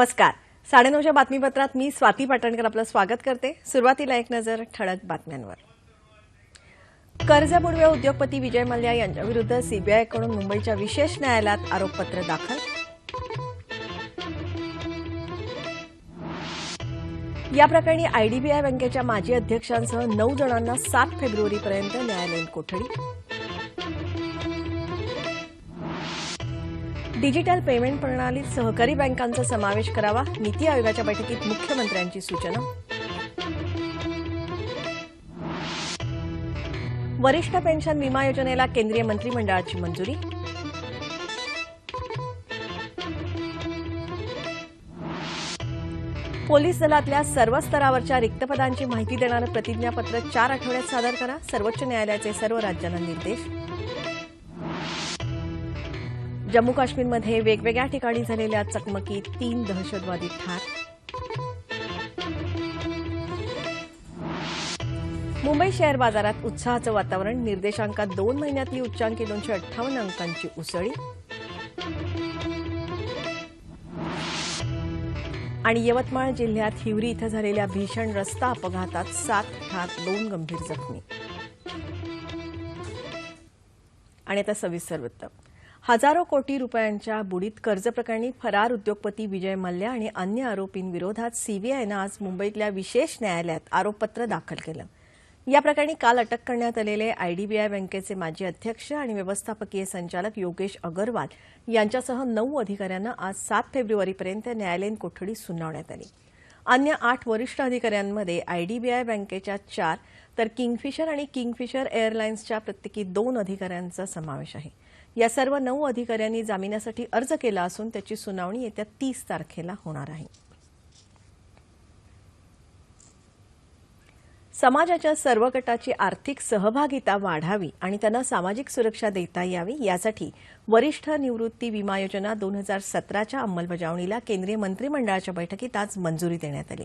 नमस्कार. साडेनऊच्या बातमीपत्रात मी स्वाती पाटणकर आपलं स्वागत करते. सुरुवातीला एक नजर ठळक बातम्यांवर. कर्जबुडवे उद्योगपती विजय मल्ल्या यांच्याविरुद्ध सीबीआयकडून मुंबईच्या विशेष न्यायालयात आरोपपत्र दाखल. या प्रकरणी आयडीबीआय बँकेच्या माजी अध्यक्षांसह नऊ जणांना सात फेब्रुवारीपर्यंत न्यायालयीन कोठडी. डिजिटल पेमेंट प्रणालीत सहकारी बँकांचा समावेश करावा नीती आयोगाच्या बैठकीत मुख्यमंत्र्यांची सूचना. वरिष्ठ पेन्शन विमा योजनेला केंद्रीय मंत्रिमंडळाची मंजुरी. पोलीस दलातल्या सर्व स्तरावरच्या रिक्तपदांची माहिती देणारं प्रतिज्ञापत्र चार आठवड्यात सादर करा सर्वोच्च न्यायालयाचे सर्व राज्यांना निर्देश. जम्मू काश्मीरमध्ये वेगवेगळ्या ठिकाणी झालेल्या चकमकीत तीन दहशतवादी ठार. मुंबई शेअर बाजारात उत्साहाचं वातावरण. निर्देशांकात दोन महिन्यातली उच्चांकी दोनशे अठ्ठावन्न अंकांची उसळी. आणि यवतमाळ जिल्ह्यात हिवरी इथं झालेल्या भीषण रस्ता अपघातात सात ठार दोन गंभीर जखमी. आणि आता सविस्तर वृत्त. हजारो कोटी रुपयांच्या बुडीत कर्ज प्रकरणी फरार उद्योगपती विजय मल्ल्या आणि अन्य आरोपींविरोधात सीबीआयनं आज मुंबईतल्या विशेष न्यायालयात आरोपपत्र दाखल केलं. या प्रकरणी काल अटक करण्यात आलेले आयडीबीआय बँकेचे माजी अध्यक्ष आणि व्यवस्थापकीय संचालक योगेश अगरवाल यांच्यासह नऊ अधिकाऱ्यांना आज सात फेब्रुवारीपर्यंत न्यायालयीन कोठडी सुनावण्यात आली. अन्य आठ वरिष्ठ अधिकाऱ्यांमध्ये आयडीबीआय बँकेच्या चार तर किंगफिशर आणि किंगफिशर एअरलाइन्सच्या प्रत्येकी दोन अधिकाऱ्यांचा समावेश आहे. या सर्व नऊ अधिकाऱ्यांनी जामिनासाठी अर्ज केला असून त्याची सुनावणी येत्या तीस तारखेला होणार आहे. समाजाच्या सर्व गटाची आर्थिक सहभागिता वाढावी आणि त्यांना सामाजिक सुरक्षा देता यावी यासाठी वरिष्ठ निवृत्ती विमा योजना दोन हजार सतराच्या अंमलबजावणीला केंद्रीय मंत्रिमंडळाच्या बैठकीत आज मंजुरी देण्यात आली.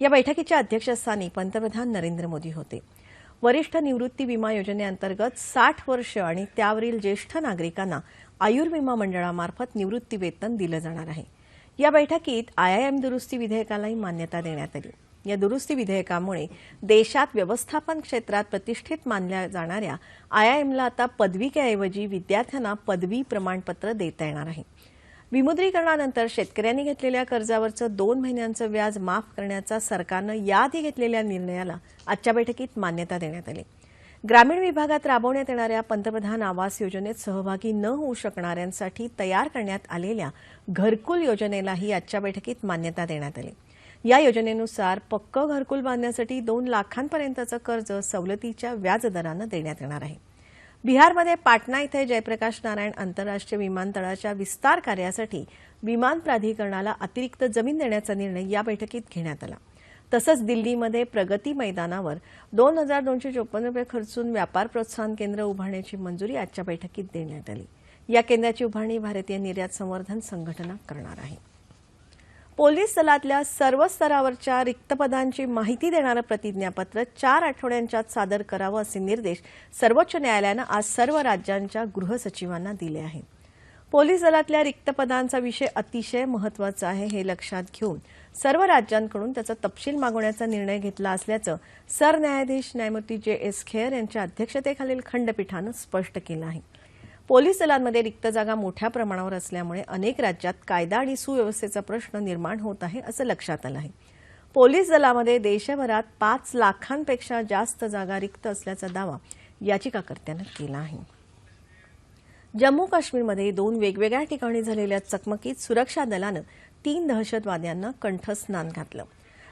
या बैठकीच्या अध्यक्षस्थानी पंतप्रधान नरेंद्र मोदी होते. वरिष्ठ निवृत्ती विमा योजनेअंतर्गत साठ वर्ष आणि त्यावरील ज्येष्ठ नागरिकांना आयुर्विमा मंडळामार्फत निवृत्ती वेतन दिलं जाणार आहे. या बैठकीत आयआयएम दुरुस्ती विधेयकालाही मान्यता देण्यात आली. या दुरुस्ती विधेयकामुळे देशात व्यवस्थापन क्षेत्रात प्रतिष्ठित मानल्या जाणाऱ्या आयआयएमला आता पदविकेऐवजी विद्यार्थ्यांना पदवी प्रमाणपत्र देता येणार आहे. विमुद्रीकरणानंतर शेतकऱ्यांनी घेतलेल्या कर्जावरचं दोन महिन्यांचं व्याज माफ करण्याचा सरकारनं याआधी घेतलेल्या निर्णयाला आजच्या बैठकीत मान्यता देण्यात आली. ग्रामीण विभागात राबवण्यात येणाऱ्या पंतप्रधान आवास योजनेत सहभागी न होऊ शकणाऱ्यांसाठी तयार करण्यात आलेल्या घरकुल योजनेलाही आजच्या बैठकीत मान्यता देण्यात आली. या योजनेनुसार पक्क घरकुल बांधण्यासाठी दोन लाखांपर्यंतचं कर्ज सवलतीच्या व्याजदरानं देण्यात येणार आहे. बिहारमध्ये पाटणा इथे जयप्रकाश नारायण आंतरराष्ट्रीय विमानतळाच्या विस्तार कार्यासाठी विमान प्राधिकरणाला अतिरिक्त जमीन देण्याचा निर्णय या बैठकीत घेण्यात आला. तसंच दिल्लीमध्ये प्रगती मैदानावर दोन हजार दोनशे चोपन्न रुपये खर्चून व्यापार प्रोत्साहन केंद्र उभारण्याची मंजुरी आजच्या बैठकीत देण्यात आली. या केंद्राची उभारणी भारतीय निर्यात संवर्धन संघटना करणार आहे. पोलीस दलातल्या सर्व स्तरावरच्या रिक्तपदांची माहिती देणारं प्रतिज्ञापत्र चार आठवड्यांच्यात सादर करावं असे निर्देश सर्वोच्च न्यायालयानं आज सर्व राज्यांच्या गृहसचिवांना दिले आहेत. पोलीस दलातल्या रिक्त पदांचा विषय अतिशय महत्त्वाचा आहे हे लक्षात घेऊन सर्व राज्यांकडून त्याचा तपशील मागवण्याचा निर्णय घेतला असल्याचं सरन्यायाधीश न्यायमूर्ती जे एस खेअर यांच्या अध्यक्षतेखालील खंडपीठानं स्पष्ट केलं आहे. पोलीस दलांमध्ये रिक्त जागा मोठ्या प्रमाणावर असल्यामुळे अनेक राज्यात कायदा आणि सुव्यवस्थेचा प्रश्न निर्माण होत आहे असं लक्षात आलं आहे. पोलीस दलामध्ये देशभरात पाच लाखांपेक्षा जास्त जागा रिक्त असल्याचा दावा याचिकाकर्त्यानं केला आहे. जम्मू काश्मीरमध्ये दोन वेगवेगळ्या ठिकाणी झालेल्या चकमकीत सुरक्षा दलानं तीन दहशतवाद्यांना कंठस्नान घातलं.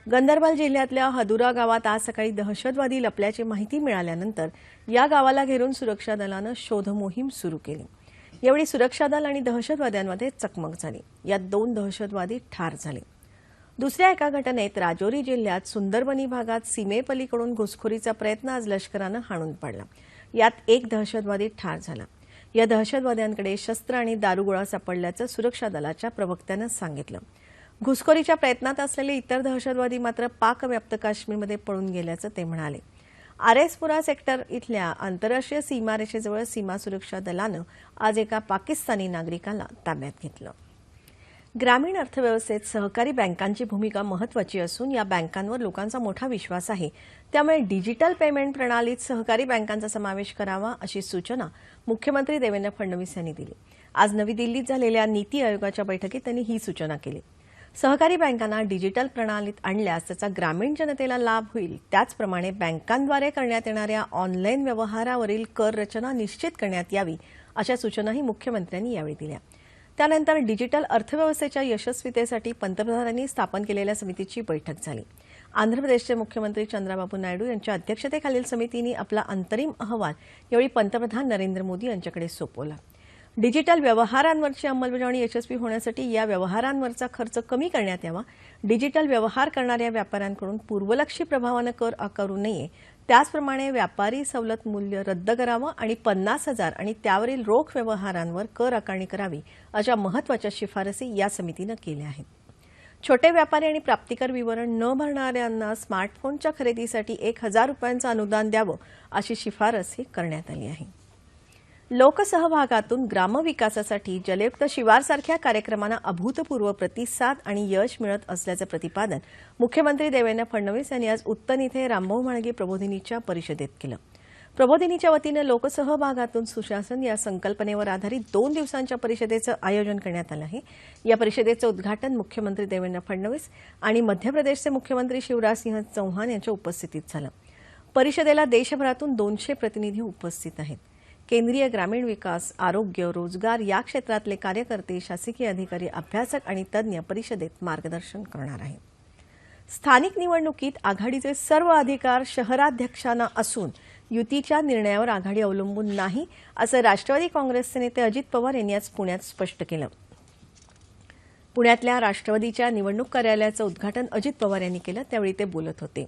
गंदरबाल जिल्ह्यातल्या हदुरा गावात आज सकाळी दहशतवादी लपल्याची माहिती मिळाल्यानंतर या गावाला घेरून सुरक्षा दलानं शोध मोहीम सुरू केली. यावेळी सुरक्षा दल आणि दहशतवाद्यांमध्ये चकमक झाली. यात दोन दहशतवादी ठार झाले. दुसऱ्या एका घटनेत राजौरी जिल्ह्यात सुंदरबनी भागात सीमेपलीकडून घुसखोरीचा प्रयत्न आज लष्करानं हाणून पाडला. यात एक दहशतवादी ठार झाला. या दहशतवाद्यांकडे शस्त्र आणि दारुगोळा सापडल्याचं सुरक्षा दलाच्या प्रवक्त्यानं सांगितलं. घुसखोरीच्या प्रयत्नात असलेले इतर दहशतवादी मात्र पाकव्याप्त काश्मीरमध्ये पळून गेल्याचं ते म्हणाले. आरेसपुरा सेक्टर इथल्या आंतरराष्ट्रीय सीमारेषेजवळ सीमा सुरक्षा दलानं आज एका पाकिस्तानी नागरिकाला ताब्यात घेतलं. ग्रामीण अर्थव्यवस्थेत सहकारी बँकांची भूमिका महत्वाची असून या बँकांवर लोकांचा मोठा विश्वास आहे. त्यामुळे डिजिटल पेमेंट प्रणालीत सहकारी बँकांचा समावेश करावा अशी सूचना मुख्यमंत्री देवेंद्र फडणवीस यांनी दिली. आज नवी दिल्लीत झालेल्या नीती आयोगाच्या बैठकीत त्यांनी ही सूचना केली. सहकारी बँकांना डिजिटल प्रणालीत आणल्यास त्याचा ग्रामीण जनतेला लाभ होईल. त्याचप्रमाणे बँकांद्वारे करण्यात येणाऱ्या ऑनलाईन व्यवहारावरील कर रचना निश्चित करण्यात यावी अशा सूचनाही मुख्यमंत्र्यांनी यावेळी दिल्या. त्यानंतर डिजिटल अर्थव्यवस्थेच्या यशस्वीतेसाठी पंतप्रधानांनी स्थापन केलेल्या समितीची बैठक झाली. आंध्र प्रदेशचे मुख्यमंत्री चंद्राबाबू नायडू यांच्या अध्यक्षतेखालील समितीने आपला अंतरिम अहवाल यावेळी पंतप्रधान नरेंद्र मोदी यांच्याकडे सोपवला. डिजिटल व्यवहारांवरची अंमलबजावणी यशस्वी होण्यासाठी या व्यवहारांवरचा खर्च कमी करण्यात यावा. डिजिटल व्यवहार करणाऱ्या व्यापाऱ्यांकडून पूर्वलक्षी प्रभावानं कर आकारू नये. त्याचप्रमाणे व्यापारी सवलत मूल्य रद्द करावं आणि पन्नास हजार आणि त्यावरील रोख व्यवहारांवर कर आकारणी करावी अशा महत्त्वाच्या शिफारसी या समितीनं केल्या आहेत. छोटे व्यापारी आणि प्राप्तिकर विवरण न भरणाऱ्यांना स्मार्टफोनच्या खरेदीसाठी एक हजार रुपयांचं अनुदान द्यावं अशी शिफारसही करण्यात आली आहे. लोकसहभागातून ग्रामविकासासाठी जलयुक्त शिवारसारख्या कार्यक्रमांना अभूतपूर्व प्रतिसाद आणि यश मिळत असल्याचं प्रतिपादन मुख्यमंत्री देवेंद्र फडणवीस यांनी आज उत्तन इथे रामभाऊ म्हाळगे प्रबोधिनीच्या परिषदेत केलं. प्रबोधिनीच्या वतीनं लोकसहभागातून सुशासन या संकल्पनेवर आधारित दोन दिवसांच्या परिषदेचं आयोजन करण्यात आलं आहे. या परिषदेचं उद्घाटन मुख्यमंत्री देवेंद्र फडणवीस आणि मध्य प्रदेशचे मुख्यमंत्री शिवराजसिंह चौहान यांच्या उपस्थितीत झालं. परिषदेला देशभरातून दोनशे प्रतिनिधी उपस्थित आहेत. केंद्रीय ग्रामीण विकास आरोग्य रोजगार या क्षेत्रातले कार्यकर्ते शासकीय अधिकारी अभ्यासक आणि तज्ज्ञ परिषदेत मार्गदर्शन करणार आहेत. स्थानिक निवडणुकीत आघाडीचे सर्व अधिकार शहराध्यक्षांना असून युतीच्या निर्णयावर आघाडी अवलंबून नाही असं राष्ट्रवादी काँग्रेसचे नेते अजित पवार यांनी आज पुण्यात स्पष्ट केलं. पुण्यातल्या राष्ट्रवादीच्या निवडणूक कार्यालयाचं उद्घाटन अजित पवार यांनी केलं त्यावेळी ते बोलत होते.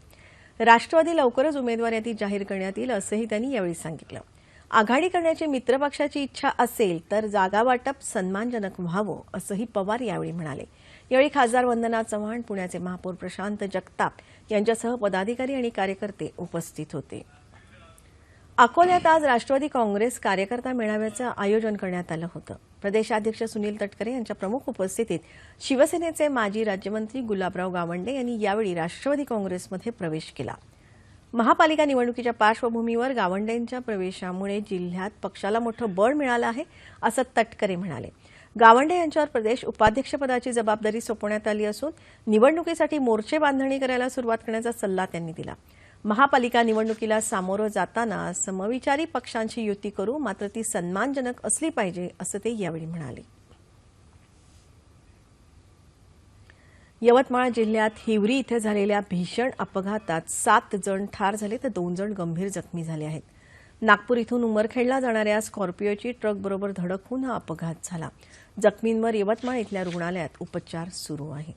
राष्ट्रवादी लवकरच उमेदवार यादी जाहीर करण्यात येईल असंही त्यांनी यावेळी सांगितलं. आघाडी करण्याची मित्रपक्षाची इच्छा असेल तर जागा वाटप सन्मानजनक व्हावं असंही पवार यावेळी म्हणाले. यावेळी खासदार वंदना चव्हाण पुण्याचे महापौर प्रशांत जगताप यांच्यासह पदाधिकारी आणि कार्यकर्ते उपस्थित होते. अकोल्यात आज राष्ट्रवादी काँग्रेस कार्यकर्ता मेळाव्याचं आयोजन करण्यात आलं होतं. प्रदेशाध्यक्ष सुनील तटकरे यांच्या प्रमुख उपस्थितीत शिवसेनेचे माजी राज्यमंत्री गुलाबराव गावंडे यांनी यावेळी राष्ट्रवादी काँग्रेसमध्ये प्रवेश केला. महापालिका निवडणुकीच्या पार्श्वभूमीवर गावंडेंच्या प्रवेशामुळे जिल्ह्यात पक्षाला मोठं बळ मिळालं आहे असं तटकरे म्हणाले. गावंडे यांच्यावर प्रदेश उपाध्यक्षपदाची जबाबदारी सोपवण्यात आली असून निवडणुकीसाठी मोर्चे बांधणी करायला सुरुवात करण्याचा सल्ला त्यांनी दिला. महापालिका निवडणुकीला सामोरं जाताना समविचारी पक्षांची युती करू मात्र ती सन्मानजनक असली पाहिजे असं ते यावेळी म्हणाले. यवतमाळ जिल्ह्यात हिवरी इथे झालेल्या भीषण अपघातात सात जण ठार झाले तर दोन जण गंभीर जखमी झाले आहेत. नागपूर इथून उमरखेडला जाणाऱ्या स्कॉर्पिओची ट्रकबरोबर धडक होऊन हा अपघात झाला. जखमींवर यवतमाळ इथल्या रुग्णालयात उपचार सुरू आहे.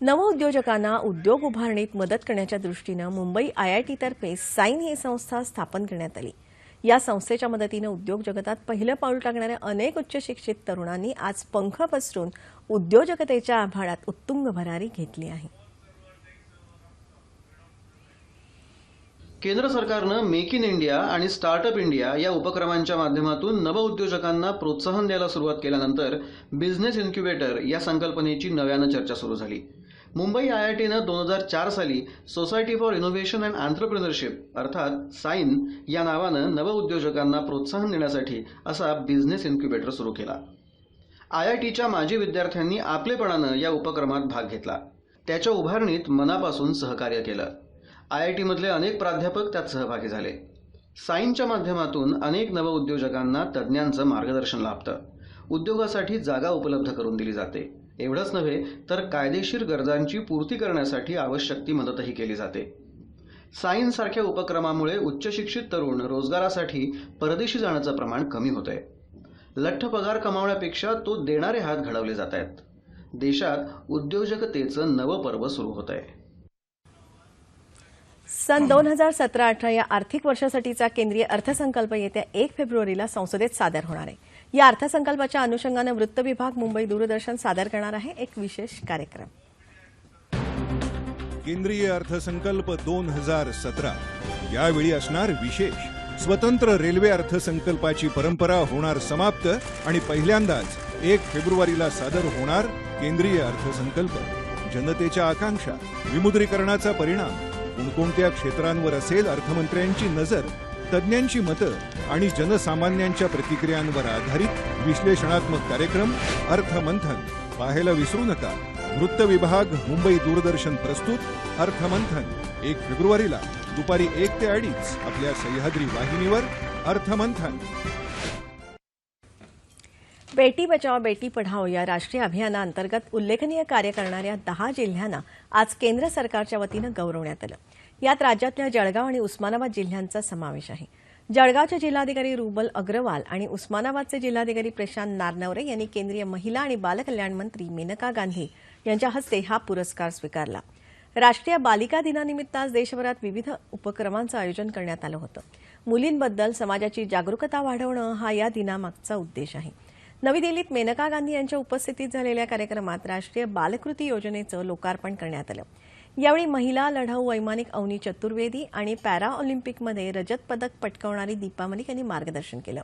नवउद्योजकांना उद्योग उभारणीत मदत करण्याच्या दृष्टीनं मुंबई आयआयटीतर्फे साईन ही संस्था स्थापन करण्यात आली. या संस्थेच्या मदतीनं उद्योग जगतात पहिलं पाऊल टाकणाऱ्या अनेक उच्च शिक्षित तरुणांनी आज पंख पसरून उद्योजकतेच्या आभाळात उत्तुंग भरारी घेतली आहे. केंद्र सरकारनं मेक इन इंडिया आणि स्टार्टअप इंडिया या उपक्रमांच्या माध्यमातून नवउद्योजकांना प्रोत्साहन द्यायला सुरुवात केल्यानंतर बिझनेस इन्क्युबेटर या संकल्पनेची नव्यानं चर्चा सुरू झाली. मुंबई आय आय टीनं दोन हजार चार साली society for innovation and entrepreneurship अर्थात साईन या नावानं नवउद्योजकांना प्रोत्साहन देण्यासाठी असा बिझनेस इन्क्युबेटर सुरू केला. आय आय टीच्या माजी विद्यार्थ्यांनी आपलेपणानं या उपक्रमात भाग घेतला. त्याच्या उभारणीत मनापासून सहकार्य केलं. आय आय टीमधले अनेक प्राध्यापक त्यात सहभागी झाले. साईनच्या माध्यमातून अनेक नवउद्योजकांना तज्ज्ञांचं मार्गदर्शन लाभतं. उद्योगासाठी जागा उपलब्ध करून दिली जाते. एवढंच नव्हे तर कायदेशीर गरजांची पूर्ती करण्यासाठी आवश्यक ती मदतही केली जाते. साईनसारख्या उपक्रमामुळे उच्च शिक्षित तरुण रोजगारासाठी परदेशी जाण्याचं प्रमाण कमी होत आहे लठ्ठ पगार कमावण्यापेक्षा तो देणारे हात घडवले जात आहेत. देशात उद्योजकतेचं नवं पर्व सुरू होत आहे सन दोन हजार सतरा अठरा या आर्थिक वर्षासाठीचा केंद्रीय अर्थसंकल्प येत्या एक फेब्रुवारीला संसदेत सादर होणार आहे. या अर्थसंकल्पाच्या अनुषंगानं वृत्त विभाग मुंबई दूरदर्शन सादर करणार आहे एक विशेष कार्यक्रम. केंद्रीय अर्थसंकल्प दोन हजार सतरा. यावेळी असणार विशेष. स्वतंत्र रेल्वे अर्थसंकल्पाची परंपरा होणार समाप्त आणि पहिल्यांदाच एक फेब्रुवारीला सादर होणार केंद्रीय अर्थसंकल्प. जनतेच्या आकांक्षा विमुद्रीकरणाचा परिणाम कोणकोणत्या क्षेत्रांवर असेल अर्थमंत्र्यांची नजर तज्ज्ञांची मतं आणि जनसामान्यांच्या प्रतिक्रियांवर आधारित विश्लेषणात्मक कार्यक्रम अर्थमंथन. पाहायला विसरू नका. वृत्त विभाग मुंबई दूरदर्शन प्रस्तुत अर्थमंथन. एक फेब्रुवारीला दुपारी एक ते अडीच आपल्या सह्याद्री वाहिनीवर अर्थमंथन. बेटी बचाओ बेटी पढाओ या राष्ट्रीय अभियानाअंतर्गत उल्लेखनीय कार्य करणाऱ्या दहा जिल्ह्यांना आज केंद्र सरकारच्या वतीनं गौरवण्यात आलं. यात राज्यातल्या जळगाव आणि उस्मानाबाद जिल्ह्यांचा समावेश आहे. जळगावचे जिल्हाधिकारी रुबल अग्रवाल आणि उस्मानाबादचे जिल्हाधिकारी प्रशांत नारनवरे यांनी केंद्रीय महिला आणि बालकल्याण मंत्री मेनका गांधी यांच्या हस्ते हा पुरस्कार स्वीकारला. राष्ट्रीय बालिका दिनानिमित्त आज देशभरात विविध उपक्रमांचं आयोजन करण्यात आलं होतं. मुलींबद्दल समाजाची जागरूकता वाढवणं हा या दिनामागचा उद्देश आहे. नवी दिल्लीत मेनका गांधी यांच्या उपस्थितीत झालेल्या कार्यक्रमात राष्ट्रीय बालकृती योजनेचं लोकार्पण करण्यात आलं. यावेळी महिला लढाऊ वैमानिक अवनी चतुर्वेदी आणि पॅरा ऑलिम्पिकमध्ये रजत पदक पटकावणारी दीपा मलिक यांनी मार्गदर्शन केलं.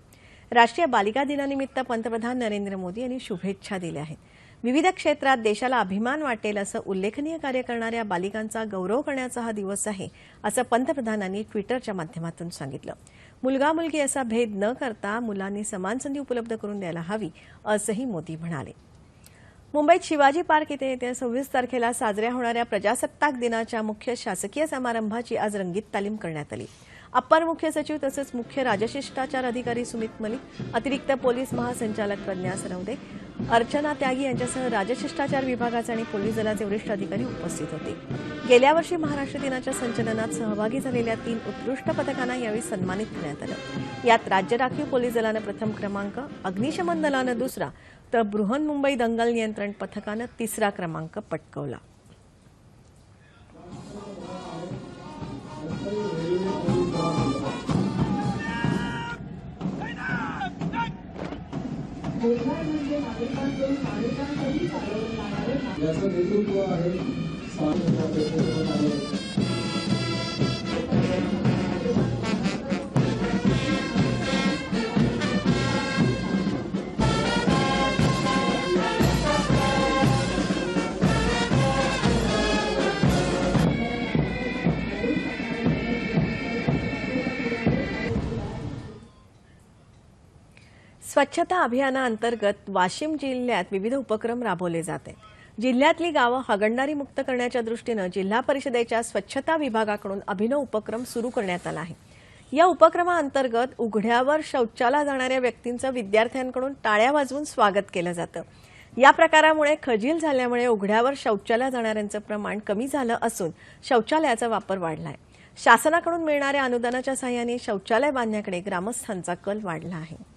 राष्ट्रीय बालिका दिनानिमित्त पंतप्रधान नरेंद्र मोदी यांनी शुभेच्छा दिल्या आहेत. विविध क्षेत्रात देशाला अभिमान वाटेल असं उल्लेखनीय कार्य करणाऱ्या बालिकांचा गौरव करण्याचा हा दिवस आहे असं पंतप्रधानांनी ट्विटरच्या माध्यमातून सांगितलं. मुलगा मुलगी असा भेद न करता मुलांनी समान संधी उपलब्ध करून द्यायला हवी असंही मोदी म्हणाले. मुंबईत शिवाजी पार्क इथे येत्या सव्वीस तारखेला साजऱ्या होणाऱ्या प्रजासत्ताक दिनाच्या मुख्य शासकीय समारंभाची आज रंगीत तालीम करण्यात आली. अप्पर मुख्य सचिव तसंच मुख्य राजशिष्टाचार अधिकारी सुमित मलिक अतिरिक्त पोलीस महासंचालक प्रज्ञा सरवदे अर्चना त्यागी यांच्यासह राजशिष्टाचार विभागाचे आणि पोलीस दलाचे वरिष्ठ अधिकारी उपस्थित होते. गेल्या वर्षी महाराष्ट्र दिनाच्या संचलनात सहभागी झालेल्या तीन उत्कृष्ट पथकांना यावेळी सन्मानित करण्यात आलं. यात राज्य राखीव पोलीस दलानं प्रथम क्रमांक अग्निशमन दलानं दुसरा तर बृहन्मुंबई दंगल नियंत्रण पथकानं तिसरा क्रमांक पटकावला. याचं नेतृत्व आहे. स्वच्छता अभियानाअंतर्गत वाशिम जिल्ह्यात विविध उपक्रम राबवले जात. आहेत जिल्ह्यातली गावं हगणदारी मुक्त करण्याच्या दृष्टीनं जिल्हा परिषदेच्या स्वच्छता विभागाकडून अभिनव उपक्रम सुरू करण्यात आला आहे. या उपक्रमाअंतर्गत उघड्यावर शौचाला जाणाऱ्या व्यक्तींचं विद्यार्थ्यांकडून टाळ्या वाजवून स्वागत केलं जातं. या प्रकारामुळे खजील झाल्यामुळे उघड्यावर शौचाला जाणाऱ्यांचं प्रमाण कमी झालं असून शौचालयाचा वापर वाढला आहे शासनाकडून मिळणाऱ्या अनुदानाच्या सहाय्याने शौचालय बांधण्याकडे ग्रामस्थांचा कल वाढला आहे.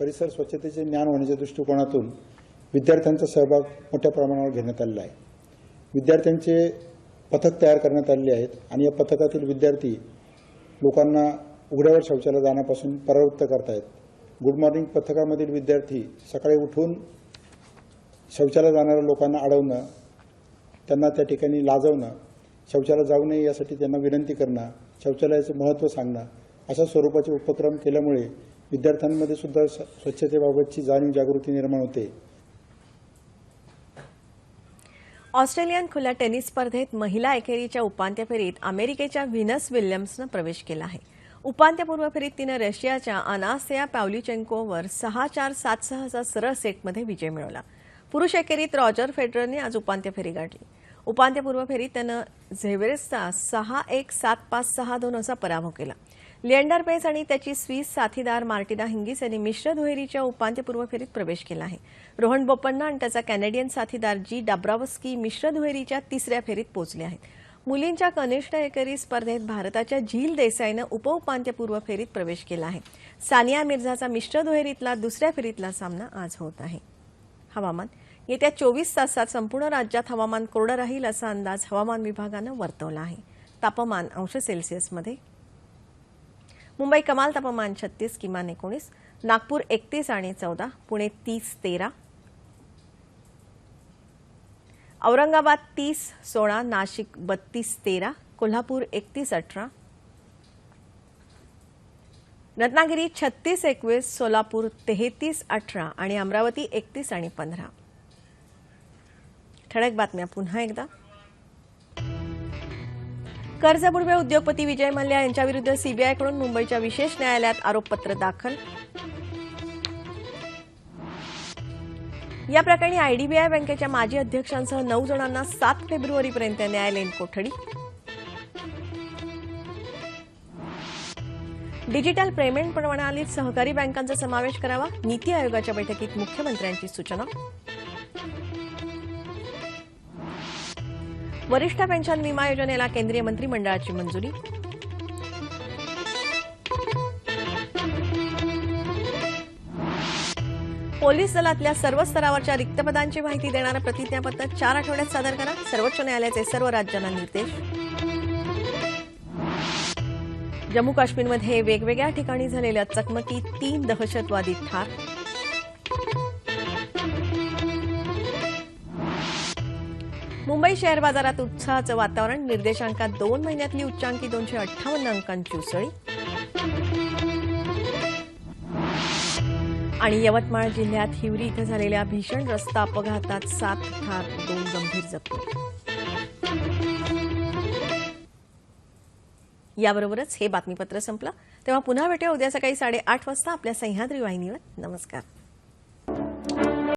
परिसर स्वच्छतेचे ज्ञान होण्याच्या दृष्टिकोनातून विद्यार्थ्यांचा सहभाग मोठ्या प्रमाणावर घेण्यात आलेला आहे. विद्यार्थ्यांचे पथक तयार करण्यात आलेले आहेत आणि या पथकातील विद्यार्थी लोकांना उघड्यावर शौचालय जाण्यापासून परावृत्त करतायत. गुड मॉर्निंग पथकामधील विद्यार्थी सकाळी उठून शौचालय जाणाऱ्या लोकांना अडवणं त्यांना त्या ठिकाणी लाजवणं शौचालय जाऊ नये यासाठी त्यांना विनंती करणं शौचालयाचं महत्त्व सांगणं अशा स्वरूपाचे उपक्रम केल्यामुळे विद्यार्थ्यांमध्ये सुद्धा स्वच्छतेबाबतची जाणीव जागृती निर्माण होते. ऑस्ट्रेलियन खुल्या टेनिस स्पर्धेत महिला एकेरीच्या उपांत्य फेरीत अमेरिकेच्या व्हिनस विल्यम्सनं प्रवेश केला आहे. उपांत्यपूर्व फेरीत तिनं रशियाच्या अनास्या पॅवलिचेंकोवर सहा चार सात सहाचा सरळ सेटमध्ये विजय मिळवला. पुरुष एकेरीत रॉजर फेडररने आज उपांत्य फेरी गाठली. उपांत्यपूर्व फेरीत त्यानं झेव्हेरेसचा सहा एक सात पाच सहा दोन असा पराभव केला. लिएंडर पेस आणि त्याची स्विस साथीदार मार्टिना हिंगिस यांनी मिश्र दुहेरीच्या उपांत्यपूर्व फेरीत प्रवेश केला आहे. रोहन बोपण्णा आणि त्याचा कॅनेडियन साथीदार जी डाब्रावस्की मिश्र दुहेरीच्या तिसऱ्या फेरीत पोहोचले आहेत. मुलींच्या कनिष्ठ एकेरी स्पर्धेत भारताच्या झील देसाईनं उपउपांत्यपूर्व फेरीत प्रवेश केला आहे. सानिया मिर्झाचा मिश्र दुहेरीतला दुसऱ्या फेरीतला सामना आज होत आहे. हवामान येत्या चोवीस तासात संपूर्ण राज्यात हवामान कोरडं राहील असा अंदाज हवामान विभागानं वर्तवला आहे. तापमान अंश सेल्सिअसमध्ये मुंबई कमाल तापमान छत्तीस किमान एकोणीस नागपूर एकतीस आणि चौदा पुणे तीस तेरा. औरंगाबाद तीस सोळा नाशिक बत्तीस तेरा कोल्हापूर एकतीस अठरा. रत्नागिरी छत्तीस एकवीस सोलापूर तेहतीस अठरा आणि अमरावती एकतीस आणि पंधरा. ठळक बातम्या पुन्हा एकदा. कर्जबुडवे उद्योगपती विजय मल्ल्या यांच्याविरुद्ध सीबीआयकडून मुंबईच्या विशेष न्यायालयात आरोपपत्र दाखल. या प्रकरणी आयडीबीआय बँकेच्या माजी अध्यक्षांसह नऊ जणांना सात फेब्रुवारीपर्यंत न्यायालयीन कोठडी. डिजिटल पेमेंट प्रणालीत सहकारी बँकांचा समावेश करावा नीती आयोगाच्या बैठकीत मुख्यमंत्र्यांची सूचना. वरिष्ठ पेन्शन विमा योजनेला केंद्रीय मंत्रिमंडळाची मंजुरी. पोलीस दलातल्या सर्व स्तरावरच्या रिक्तपदांची माहिती देणारं प्रतिज्ञापत्र चार आठवड्यात सादर करा. सर्वोच्च न्यायालयाचे सर्व राज्यांना निर्देश. जम्मू काश्मीरमध्ये वेगवेगळ्या ठिकाणी झालेल्या चकमकीत तीन दहशतवादी ठार. मुंबई शेअर बाजारात उत्साहाचं वातावरण. निर्देशांकात दोन महिन्यातली उच्चांकी दोनशे अठ्ठावन्न अंकांची उसळी आणि यवतमाळ जिल्ह्यात हिवरी इथं झालेल्या भीषण रस्ता अपघातात सात ठार दोन गंभीर जखमी. याबरोबरच हे बातमीपत्र संपलं. तेव्हा पुन्हा भेटूया. उद्या सकाळी साडेआठ वाजता आपल्या सह्याद्री वाहिनीवर. नमस्कार.